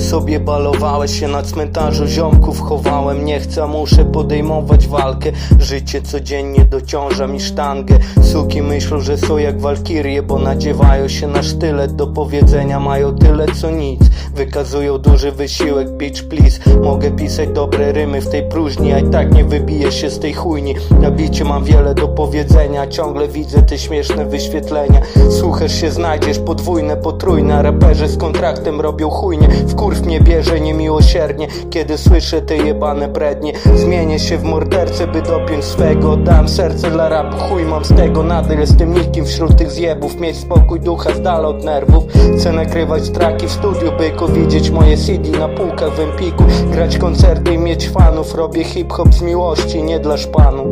Sobie balowałeś się na cmentarzu ziomków chowałem. Nie chcę, muszę podejmować walkę. Życie codziennie dociąża mi sztangę. Suki myślą, że są jak walkirie Bo nadziewają się na sztylet. Do powiedzenia mają tyle co nic. Wykazują duży wysiłek, bitch please. Mogę pisać dobre rymy w tej próżni A i tak nie wybiję się z tej chujni. Na bicie mam wiele do powiedzenia Ciągle widzę te śmieszne wyświetlenia. Słuchasz się znajdziesz podwójne, potrójne. Raperzy z kontraktem robią chujnie Wkurw mnie bierze niemiłosiernie. Kiedy słyszę te jebane brednie Zmienię się w mordercę, by dopiąć swego. Dam serce dla rapu, chuj mam z tego. Nadal jestem nikim wśród tych zjebów. Mieć spokój ducha z od nerwów. Chcę nagrywać traki w studiu, byku Widzieć moje CD na półkach w Empiku. Grać koncerty i mieć fanów. Robię hip-hop z miłości, nie dla szpanu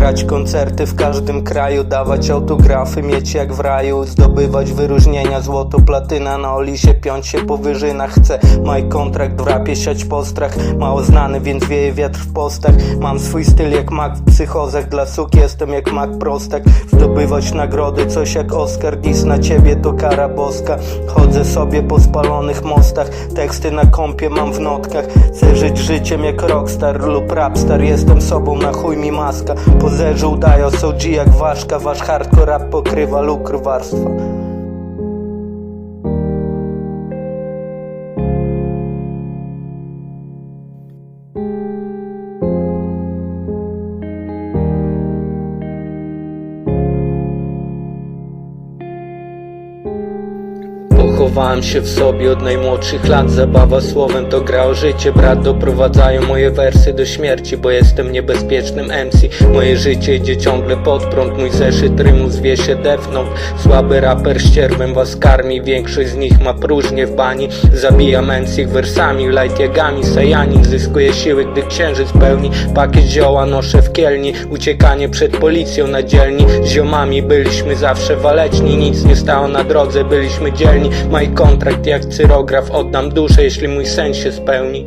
Grać koncerty w każdym kraju, dawać autografy, mieć jak w raju, zdobywać wyróżnienia, złoto, platyna na olisie, piąć się po wyżynach. Chcę maj kontrakt w rapie, siać postrach, mało znany, więc wieje wiatr w postach. Mam swój styl jak mak w psychozach, dla suk jestem jak mak prostak. Zdobywać nagrody, coś jak Oscar, dis na ciebie to kara boska. Chodzę sobie po spalonych mostach, teksty na kompie mam w notkach. Chcę żyć życiem jak rockstar lub rapstar, jestem sobą, na chuj mi maska. Pozerzy udają są G jak ważka, wasz hardcore rap pokrywa lukr warstwa. Pochowałem się w sobie od najmłodszych lat. Zabawa słowem to gra o życie. Brat doprowadzają moje wersy do śmierci Bo jestem niebezpiecznym MC Moje życie idzie ciągle pod prąd. Mój zeszyt rymu zwie się Note Słaby raper ścierwem was karmi. Większość z nich ma próżnię w bani. Zabijam MC wersami Light jagami. Sajanin zyskuje siły gdy księżyc pełni. Pakiet zioła noszę w kielni. Uciekanie przed policją na dzielni. Z ziomami byliśmy zawsze waleczni. Nic nie stało na drodze, byliśmy dzielni Maj kontrakt. Jak cyrograf Oddam duszę, jeśli mój sen się spełni